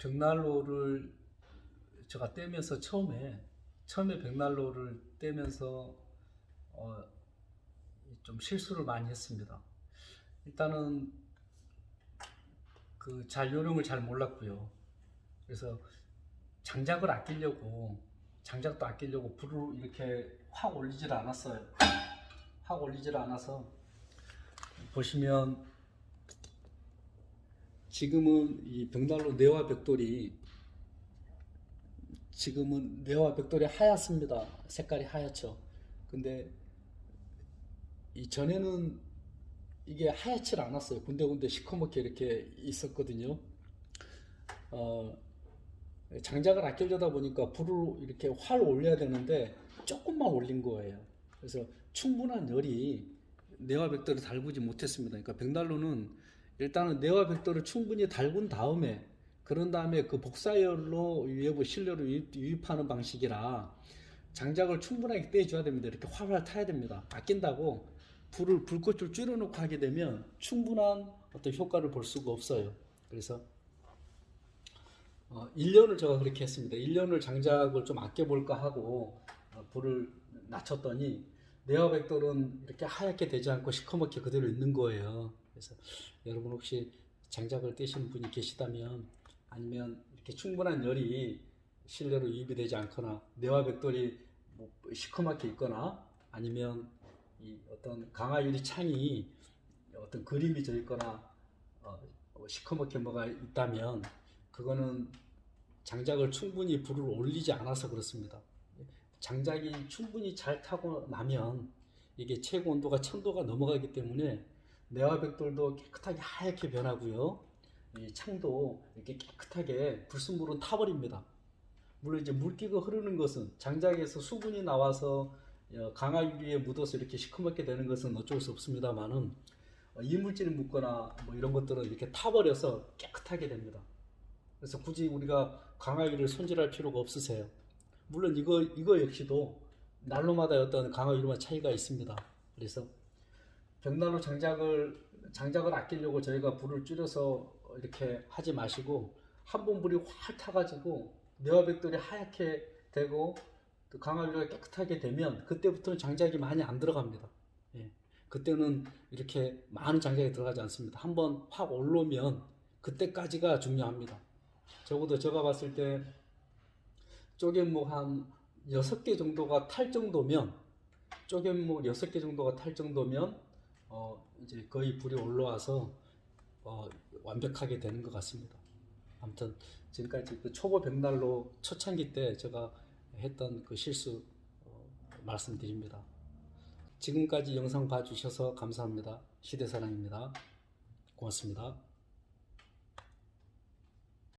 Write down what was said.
벽난로를 제가 떼면서 처음에 처음에 벽난로를 떼면서 어, 좀 실수를 많이 했습니다. 일단은 그 잘 요령을 잘 몰랐고요. 그래서 장작을 아끼려고 장작도 아끼려고 불을 이렇게 확 올리질 않았어요. 확 올리질 않아서 보시면 지금은 이 벽난로 내와 벽돌이 지금은 내와 벽돌이 하얗습니다. 색깔이 하얗죠. 근데 이 전에는 이게 하얗질 않았어요. 군데군데 시커멓게 이렇게 있었거든요. 어, 장작을 아끼려다 보니까 불을 이렇게 활 올려야 되는데 조금만 올린 거예요. 그래서 충분한 열이 내와 벽돌을 달구지 못했습니다. 그러니까 벽난로는 일단은 내와 벽돌을 충분히 달군 다음에 그런 다음에 그 복사열로 외부 실내로 유입, 유입 하는 방식이라 장작을 충분하게 떼줘야 됩니다. 이렇게 활활 타야 됩니다. 아낀다고 불을 불꽃을 줄여놓고 하게 되면 충분한 어떤 효과를 볼 수가 없어요. 그래서 어, 1년을 제가 그렇게 했습니다. 1년을 장작을 좀 아껴볼까 하고 어, 불을 낮췄더니 내와 백돌은 이렇게 하얗게 되지 않고 시커멓게 그대로 있는 거예요. 그래서 여러분 혹시 장작을 떼시는 분이 계시다면 아니면 이렇게 충분한 열이 실내로 유입이 되지 않거나 내와 백돌이 뭐 시커멓게 있거나 아니면 이 어떤 강화 유리 창이 어떤 그림이 져 있거나 어, 시커멓게 뭐가 있다면 그거는 장작을 충분히 불을 올리지 않아서 그렇습니다. 장작이 충분히 잘 타고 나면 이게 최고 온도가 1000도가 넘어가기 때문에 내화백돌도 깨끗하게 하얗게 변하고요. 이 창도 이렇게 깨끗하게 불순물은 타버립니다. 물론 이제 물기가 흐르는 것은 장작에서 수분이 나와서 어, 강화 유리에 묻어서 이렇게 시커멓게 되는 것은 어쩔 수 없습니다만은 어, 이물질이 묻거나 뭐 이런 것들은 이렇게 타버려서 깨끗하게 됩니다. 그래서 굳이 우리가 강화 유리를 손질할 필요가 없으세요. 물론 이거 이거 역시도 난로마다 어떤 강화 유리와 차이가 있습니다. 그래서 벽난로 장작을 장작을 아끼려고 저희가 불을 줄여서 이렇게 하지 마시고 한 번 불이 확 타가지고 내화백돌이 하얗게 되고 또 강화유리가 깨끗하게 되면 그때부터는 장작이 많이 안 들어갑니다. 예. 그때는 이렇게 많은 장작이 들어가지 않습니다. 한번 확 올라오면 그때까지가 중요합니다. 적어도 제가 봤을 때 쪼개목 한 6개 정도가 탈 정도면 쪼개목 6개 정도가 탈 정도면 어 이제 거의 불이 올라와서 어 완벽하게 되는 것 같습니다. 아무튼 지금까지 그 초보 백날로 초창기 때 제가 했던 그 실수 어, 말씀드립니다. 지금까지 영상 봐주셔서 감사합니다. 시대사랑입니다. 고맙습니다.